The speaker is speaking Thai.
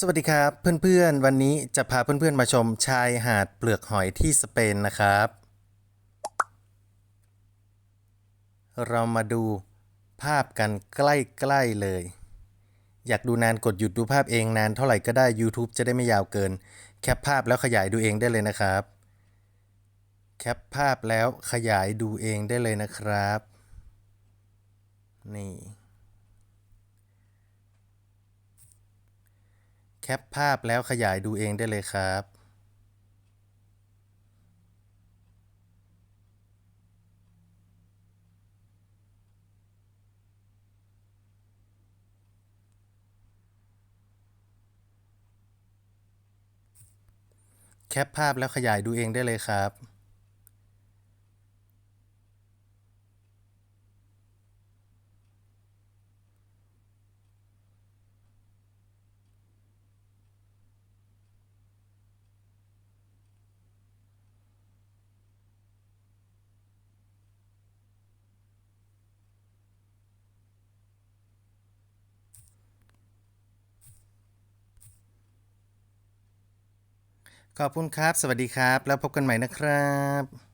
สวัสดีครับเพื่อนๆ วันนี้จะพาเพื่อนๆมาชมชายหาดเปลือกหอยที่สเปนนะครับ เรามาดูภาพกันใกล้ๆเลย อยากดูนานกดหยุดดูภาพเองนานเท่าไหร่ก็ได้ YouTube จะได้ไม่ยาวเกิน แคปภาพแล้วขยายดูเองได้เลยนะครับ แคปภาพแล้วขยายดูเองได้เลยนะครับ นี่ แค ปภาพแล้วขยายดูเองได้เลยครับ แคปภาพแล้วขยายดูเองได้เลยครับ ขอบคุณครับ สวัสดีครับ แล้วพบกันใหม่นะครับ